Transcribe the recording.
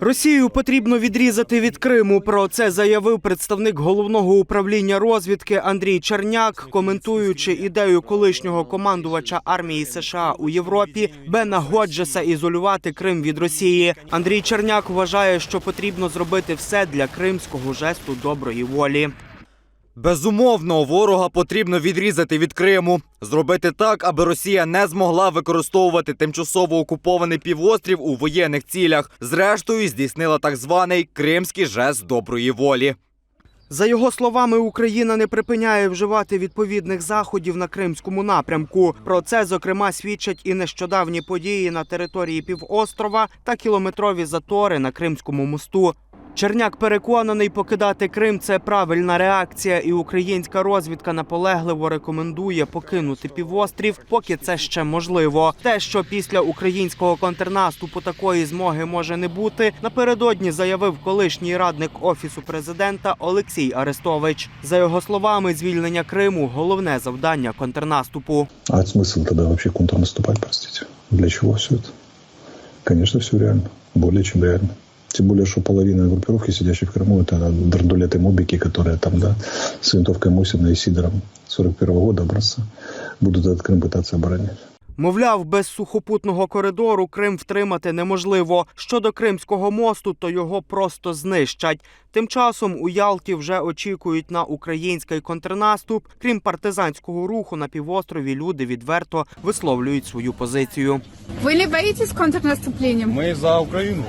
Росію потрібно відрізати від Криму. Про це заявив представник головного управління розвідки Андрій Черняк, коментуючи ідею колишнього командувача армії США у Європі Бена Годжеса ізолювати Крим від Росії. Андрій Черняк вважає, що потрібно зробити все для кримського жесту доброї волі. Безумовно, ворога потрібно відрізати від Криму, зробити так, аби Росія не змогла використовувати тимчасово окупований півострів у воєнних цілях. Зрештою, здійснила так званий кримський жест доброї волі. За його словами, Україна не припиняє вживати відповідних заходів на кримському напрямку. Про це зокрема свідчать і нещодавні події на території півострова та кілометрові затори на Кримському мосту. Черняк переконаний, покидати Крим це правильна реакція, і українська розвідка наполегливо рекомендує покинути півострів, поки це ще можливо. Те, що після українського контрнаступу такої змоги може не бути, напередодні заявив колишній радник офісу президента Олексій Арестович. За його словами, звільнення Криму головне завдання контрнаступу. А смысл тогда вообще контрнаступать, простите? Для чего все это? Конечно, все реально. Более чем реально. Тем более, что половина группировки, сидящей в Крыму, это драндулеты мобики, которые там, да, с винтовкой Мосина и Сидором 41 года образца будут этот Крым пытаться оборонять. Мовляв, без сухопутного коридору Крим втримати неможливо. Щодо Кримського мосту, то його просто знищать. Тим часом у Ялті вже очікують на український контрнаступ. Крім партизанського руху на півострові, люди відверто висловлюють свою позицію. Вы не боитесь контрнаступления? Мы за Украину.